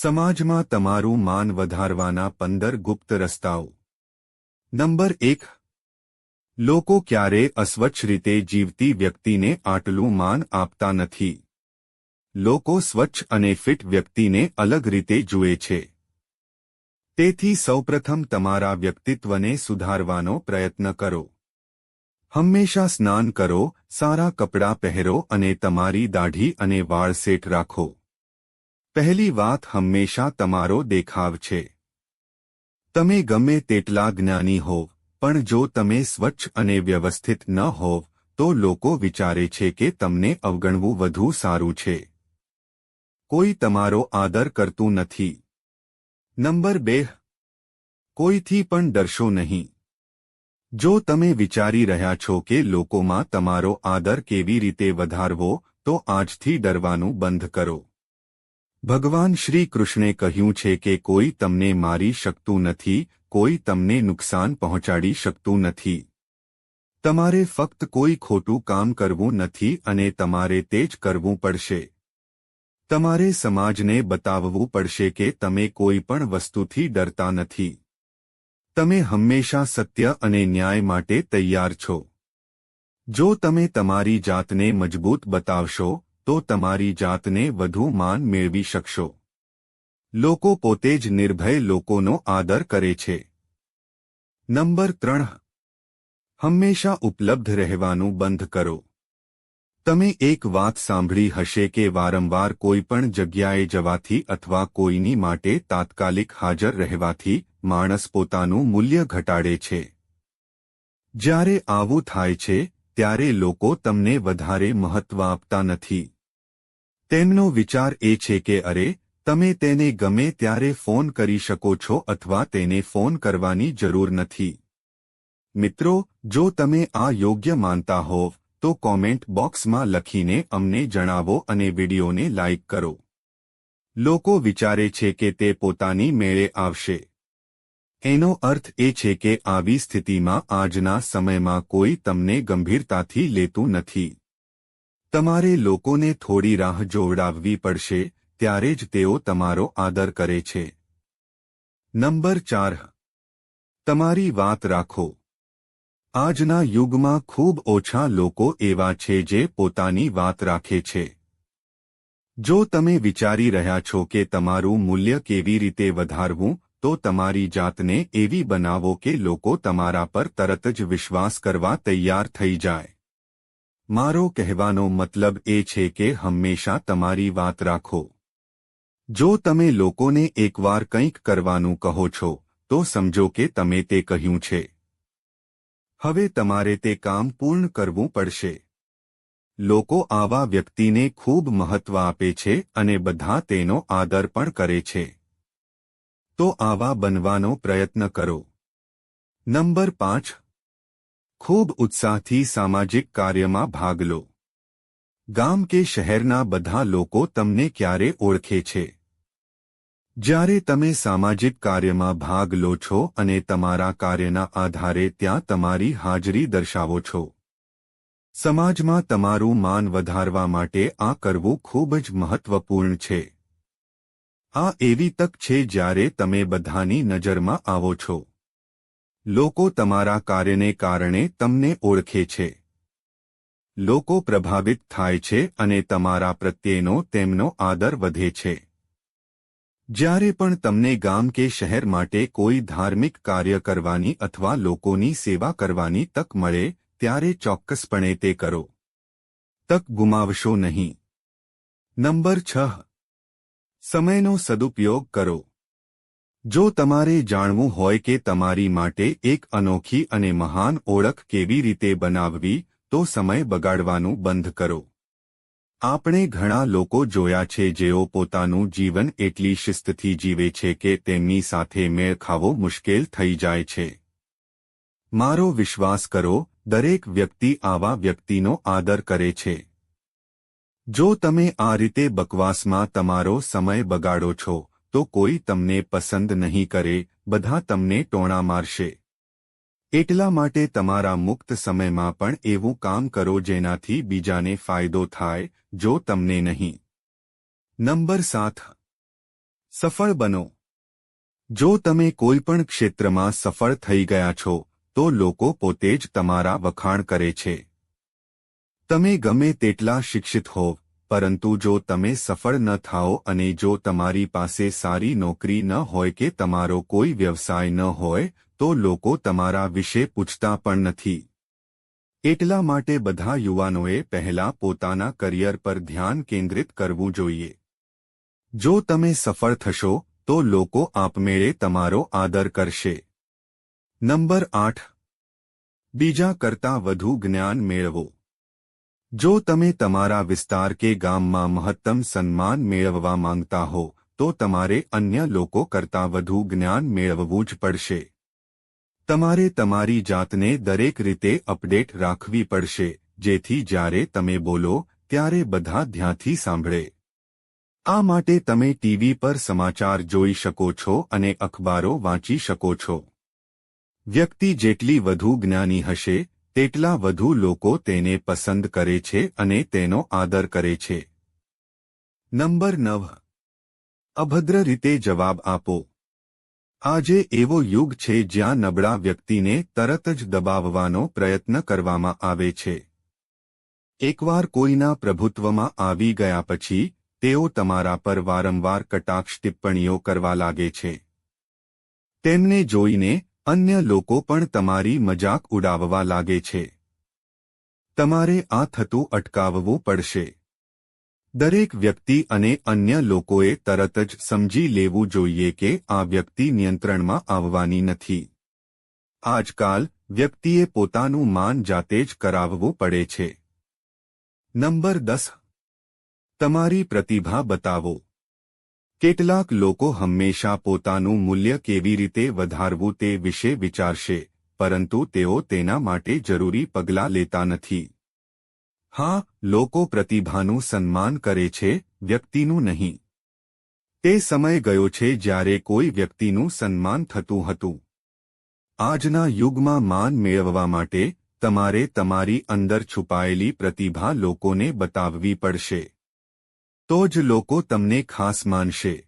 સમાજમાં તમારું માન વધારવાના પંદર ગુપ્ત રસ્તાઓ. નંબર એક. લોકો ક્યારે અસ્વચ્છ રીતે જીવતી વ્યક્તિને આટલું માન આપતા નથી. લોકો સ્વચ્છ અને ફિટ વ્યક્તિને અલગ રીતે જુએ છે. તેથી સૌપ્રથમ તમારા વ્યક્તિત્વને સુધારવાનો પ્રયત્ન કરો. હંમેશા સ્નાન કરો, સારા કપડાં પહેરો અને તમારી દાઢી અને વાળ સેટ રાખો. પહેલી વાત હંમેશા તમારો દેખાવ છે. તમે ગમે તેટલા જ્ઞાની હોવ, પણ જો તમે સ્વચ્છ અને વ્યવસ્થિત ન હોવ, તો લોકો વિચારે છે કે તમને અવગણવું વધુ સારું છે. કોઈ તમારો આદર કરતું નથી. નંબર બે. કોઈથી પણ ડરશો નહીં. જો તમે વિચારી રહ્યા છો કે લોકોમાં તમારો આદર કેવી રીતે વધારવો, તો આજથી ડરવાનું બંધ કરો. ભગવાન શ્રી કૃષ્ણે કહ્યું છે કે કોઈ તમને મારી શકતું નથી, કોઈ તમને નુકસાન પહોંચાડી શકતું નથી. તમારે ફક્ત કોઈ ખોટું કામ કરવું નથી અને તમારે તે જ કરવું પડશે. તમારે સમાજને બતાવવું પડશે કે તમે કોઈ પણ વસ્તુથી ડરતા નથી. તમે હંમેશા સત્ય અને ન્યાય માટે તૈયાર છો. જો તમે તમારી જાતને મજબૂત બતાવશો તો તમારી જાતને વધુ માન મેળવી શકશો. લોકો પોતે જ નિર્ભય લોકોનો આદર કરે છે. નંબર ત્રણ. હંમેશા ઉપલબ્ધ રહેવાનું બંધ કરો. તમે એક વાત સાંભળી હશે કે વારંવાર કોઈ પણ જગ્યાએ જવાથી અથવા કોઈની માટે તાત્કાલિક હાજર રહેવાથી માણસ પોતાનું મૂલ્ય ઘટાડે છે. જ્યારે આવું થાય છે, ત્યારે લોકો તમને વધારે મહત્વ આપતા નથી. તેમનો વિચાર એ છે કે, અરે, તમે તેને ગમે ત્યારે ફોન કરી શકો છો અથવા તેને ફોન કરવાની જરૂર નથી. મિત્રો, જો તમે આ યોગ્ય માનતા હોવ, તો કોમેન્ટ બોક્સમાં લખીને અમને જણાવો અને વિડીયોને લાઇક કરો. લોકો વિચારે છે કે તે પોતાની મેળે આવશે. એનો અર્થ એ છે કે આવી સ્થિતિમાં આજના સમયમાં કોઈ તમને ગંભીરતાથી લેતું નથી. તમારે લોકોને થોડી રાહ જોવડાવવી પડશે, ત્યારે જ તેઓ તમારો આદર કરે છે. નંબર ચાર. તમારી વાત રાખો. આજના યુગમાં ખૂબ ઓછા લોકો એવા છે જે પોતાની વાત રાખે છે. જો તમે વિચારી રહ્યા છો કે તમારું મૂલ્ય કેવી રીતે વધારવું, તો તમારી જાતને એવી બનાવો કે લોકો તમારા પર તરત જ વિશ્વાસ કરવા તૈયાર થઈ જાય. મારો કહેવાનો મતલબ એ છે કે હંમેશા તમારી વાત રાખો. જો તમે લોકોને એકવાર કંઈક કરવાનું કહો છો, તો સમજો કે તમે તે કહ્યું છે. હવે તમારે તે કામ પૂર્ણ કરવું પડશે. લોકો આવા વ્યક્તિને ખૂબ મહત્વ આપે છે અને બધા તેનો આદર પણ કરે છે. તો આવા બનવાનો પ્રયત્ન કરો. નંબર પાંચ ખૂબ ઉત્સાહથી સામાજિક કાર્યમાં ભાગ લો. ગામ કે શહેરના બધા લોકો તમને ક્યારે ઓળખે છે? જ્યારે તમે સામાજિક કાર્યમાં ભાગ લો છો અને તમારા કાર્યના આધારે ત્યાં તમારી હાજરી દર્શાવો છો. સમાજમાં તમારું માન વધારવા માટે આ કરવું ખૂબ જ મહત્વપૂર્ણ છે. આ એવી તક છે જ્યારે તમે બધાની નજરમાં આવો છો. લોકો તમારા કાર્યને કારણે તમને ઓળખે છે. લોકો પ્રભાવિત થાય છે અને તમારા પ્રત્યેનો તેમનો આદર વધે છે. જ્યારે પણ તમને ગામ કે શહેર માટે કોઈ ધાર્મિક કાર્ય કરવાની અથવા લોકોની સેવા કરવાની તક મળે, ત્યારે ચોક્કસપણે તે કરો. તક ગુમાવશો નહીં. નંબર છ. સમયનો સદુપયોગ કરો. જો તમારે જાણવું હોય કે તમારી માટે એક અનોખી અને મહાન ઓળખ કેવી રીતે બનાવવી, તો સમય બગાડવાનું બંધ કરો. આપણે ઘણા લોકો જોયા છે જેઓ પોતાનું જીવન એટલી શિસ્તથી જીવે છે કે તેમની સાથે મેળ ખાવો મુશ્કેલ થઈ જાય છે. મારો વિશ્વાસ કરો, દરેક વ્યક્તિ આવા વ્યક્તિનો આદર કરે છે. જો તમે આ રીતે બકવાસમાં તમારો સમય બગાડો છો તો કોઈ તમને પસંદ નહીં કરે, બધા તમને ટોણા મારશે. એટલા માટે તમારા મુક્ત સમયમાં પણ એવું કામ કરો જેનાથી બીજાને ફાયદો થાય, જો તમને નહીં. નંબર સાત. સફળ બનો. જો તમે કોઈ પણ ક્ષેત્રમાં સફળ થઈ ગયા છો, તો લોકો પોતે જ તમારા વખાણ કરે છે. તમે ગમે તેટલા શિક્ષિત હો પરંતુ જો તમે સફળ ન થાઓ અને જો તમારી પાસે સારી નોકરી ન હોય કે તમારો કોઈ વ્યવસાય ન હોય, તો લોકો તમારા વિશે પૂછતા પણ નથી. એટલા માટે બધા યુવાનોએ પહેલા પોતાના કરિયર પર ધ્યાન કેન્દ્રિત કરવું જોઈએ. જો તમે સફળ થશો, તો લોકો આપમેળે તમારો આદર કરશે. નંબર આઠ. બીજા કરતાં વધુ જ્ઞાન મેળવો. જો તમે તમારા વિસ્તાર કે ગામમાં મહત્તમ સન્માન મેળવવા માંગતા હો, તો તમારે અન્ય લોકો કરતાં વધુ જ્ઞાન મેળવવું જ પડશે. તમારે તમારી જાતને દરેક રીતે અપડેટ રાખવી પડશે, જેથી જ્યારે તમે બોલો, ત્યારે બધા ધ્યાનથી સાંભળે. આ માટે તમે ટીવી પર સમાચાર જોઈ શકો છો અને અખબારો વાંચી શકો છો. વ્યક્તિ જેટલી વધુ જ્ઞાની હશે તેટલા વધુ લોકો તેને પસંદ કરે છે અને તેનો આદર કરે છે. નંબર નવ. અભદ્ર રીતે જવાબ આપો. આજે એવો યુગ છે જ્યાં નબળા વ્યક્તિને તરત જ દબાવવાનો પ્રયત્ન કરવામાં આવે છે. એકવાર કોઈના પ્રભુત્વમાં આવી ગયા પછી, તેઓ તમારા પર વારંવાર કટાક્ષ ટિપ્પણીઓ કરવા લાગે છે. તેમને જોઈને અન્ય લોકો પણ તમારી મજાક ઉડાવવા લાગે છે. તમારે આ થતું અટકાવવું પડશે. દરેક વ્યક્તિ અને અન્ય લોકોએ તરત જ સમજી લેવું જોઈએ કે આ વ્યક્તિ નિયંત્રણમાં આવવાની નથી. આજકાલ, વ્યક્તિએ પોતાનું માન જાતે જ કરાવવું પડે છે. નંબર દસ. તમારી પ્રતિભા બતાવો. કેટલાક લોકો હંમેશા પોતાનું મૂલ્ય કેવી રીતે વધારવું તે વિશે વિચારશે, પરંતુ તેઓ તેના માટે જરૂરી પગલાં લેતા નથી. હા, લોકો પ્રતિભાનું સન્માન કરે છે, વ્યક્તિનું નહીં. તે સમય ગયો છે જ્યારે કોઈ વ્યક્તિનું સન્માન થતું હતું. આજના યુગમાં માન મેળવવા માટે તમારે તમારી અંદર છુપાયેલી પ્રતિભા લોકોને બતાવવી પડશે. તો જ લોકો તમને ખાસ માનશે.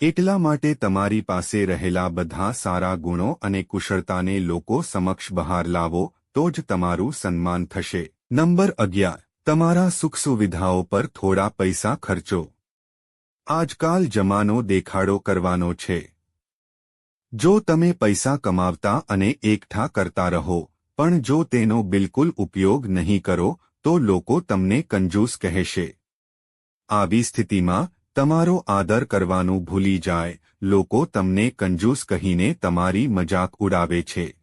એટલા માટે તમારી પાસે રહેલા બધા સારા ગુણો અને કુશળતાને લોકો સમક્ષ બહાર લાવો, તો જ તમારું સન્માન થશે. નંબર અગિયાર. તમારા સુખ સુવિધાઓ પર થોડા પૈસા ખર્ચો. આજકાલ જમાનો દેખાડો કરવાનો છે. જો તમે પૈસા કમાવતા અને એકઠા કરતા રહો, પણ જો તેનો બિલકુલ ઉપયોગ નહીં કરો, તો લોકો તમને કંજૂસ કહેશે. આવી સ્થિતિમાં તમારો આદર કરવાનું ભૂલી જાય, લોકો તમને કંજૂસ કહીને તમારી મજાક ઉડાવે છે.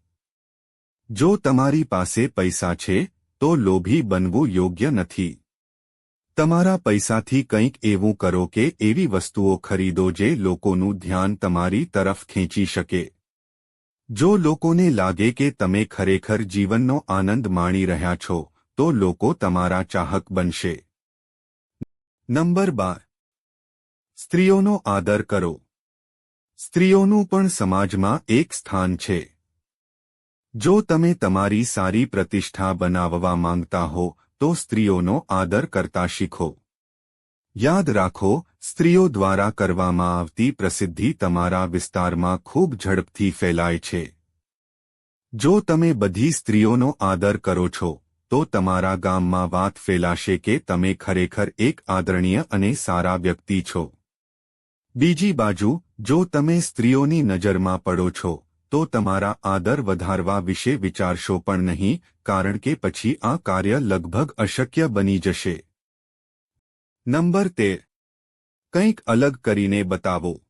જો તમારી પાસે પૈસા છે, તો લોભી બનવું યોગ્ય નથી. તમારા પૈસાથી કંઈક એવું કરો કે એવી વસ્તુઓ ખરીદો જે લોકોનું ધ્યાન તમારી તરફ ખેંચી શકે. જો લોકોને લાગે કે તમે ખરેખર જીવનનો આનંદ માણી રહ્યા છો, તો લોકો તમારા ચાહક બનશે. નંબર બાર. સ્ત્રીઓનો આદર કરો. સ્ત્રીઓનું પણ સમાજમાં એક સ્થાન છે. જો તમે તમારી સારી પ્રતિષ્ઠા બનાવવા માંગતા હો, તો સ્ત્રીઓનો આદર કરતા શીખો. યાદ રાખો, સ્ત્રીઓ દ્વારા કરવામાં આવતી પ્રસિદ્ધિ તમારા વિસ્તારમાં ખૂબ ઝડપથી ફેલાય છે. જો તમે બધી સ્ત્રીઓનો આદર કરો છો તો તમારા ગામમાં વાત ફેલાશે કે તમે ખરેખર એક આદરણીય અને સારા વ્યક્તિ છો. બીજી બાજુ, જો તમે સ્ત્રીઓની નજરમાં પડો છો, તો તમારા આદર વધારવા વિશે વિચારશો પણ નહીં, કારણ કે પછી આ કાર્ય લગભગ અશક્ય બની જશે. નંબર તેર. કંઈક અલગ કરીને બતાવો.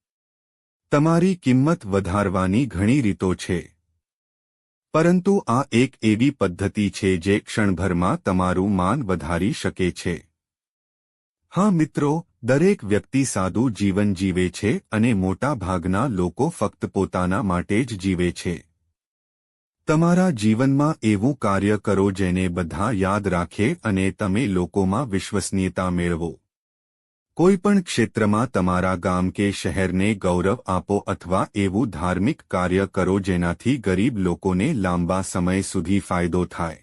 તમારી કિંમત વધારવાની ઘણી રીતો છે. પરંતુ આ એક એવી પદ્ધતિ છે જે ક્ષણભરમાં તમારું માન વધારી શકે છે. હા મિત્રો, દરેક વ્યક્તિ સાદું જીવન જીવે છે અને મોટા ભાગના લોકો ફક્ત પોતાના માટે જ જીવે છે. તમારા જીવનમાં એવું કાર્ય કરો જેને બધા યાદ રાખે અને તમે લોકોમાં વિશ્વસનીયતા મેળવો. કોઈપણ ક્ષેત્રમાં તમારા ગામ કે શહેરને ગૌરવ આપો અથવા એવું ધાર્મિક કાર્ય કરો જેનાથી ગરીબ લોકોને લાંબા સમય સુધી ફાયદો થાય.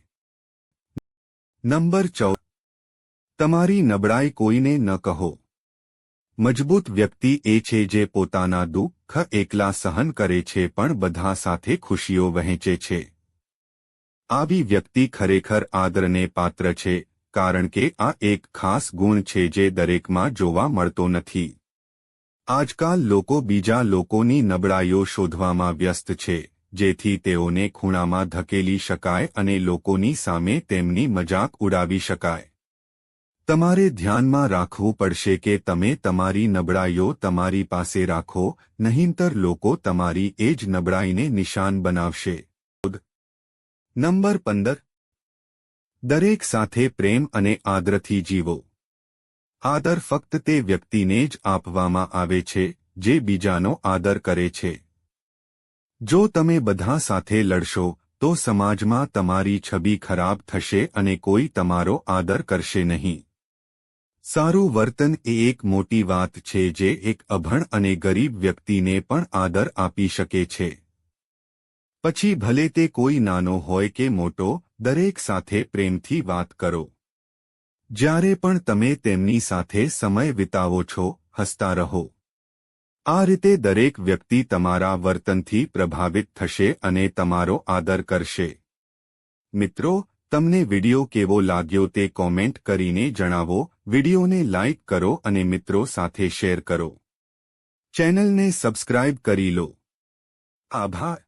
નંબર ચૌદ. તમારી નબળાઈ કોઈને ન કહો. મજબૂત વ્યક્તિ એ છે જે પોતાના દુઃખ એકલા સહન કરે છે પણ બધા સાથે ખુશીઓ વહેંચે છે. આવી વ્યક્તિ ખરેખર આદરને પાત્ર છે કારણ કે આ એક ખાસ ગુણ છે જે દરેકમાં જોવા મળતો નથી. આજકાલ લોકો બીજા લોકોની નબળાઈઓ શોધવામાં વ્યસ્ત છે, જેથી તેઓને ખૂણામાં ધકેલી શકાય અને લોકોની સામે તેમની મજાક ઉડાવી શકાય. તમારે ધ્યાનમાં રાખવું પડશે કે તમે તમારી નબળાઈઓ તમારી પાસે રાખો, નહીંતર લોકો તમારી એ જ નબળાઈને નિશાન બનાવશે. નંબર પંદર દરેક સાથે પ્રેમ અને આદરથી જીવો. આદર ફક્ત તે વ્યક્તિને જ આપવામાં આવે છે, જે બીજાનો આદર કરે છે. જો તમે બધા સાથે લડશો, તો સમાજમાં તમારી છબી ખરાબ થશે અને કોઈ તમારો આદર કરશે નહીં. સારું વર્તન એ એક મોટી વાત છે જે એક અભણ અને ગરીબ વ્યક્તિને પણ આદર આપી શકે છે. પછી ભલે તે કોઈ નાનો હોય કે મોટો, દરેક સાથે પ્રેમથી વાત કરો. જ્યારે પણ તમે તેમની સાથે સમય વિતાવો છો, હસતા રહો. આ રીતે દરેક વ્યક્તિ તમારા વર્તનથી પ્રભાવિત થશે અને તમારો આદર કરશે. મિત્રો, તમને વિડિયો કેવો લાગ્યો તે કોમેન્ટ કરીને જણાવો, વિડિયોને લાઇક કરો અને મિત્રો સાથે શેર કરો. ચેનલને સબસ્ક્રાઇબ કરી લો. આભાર.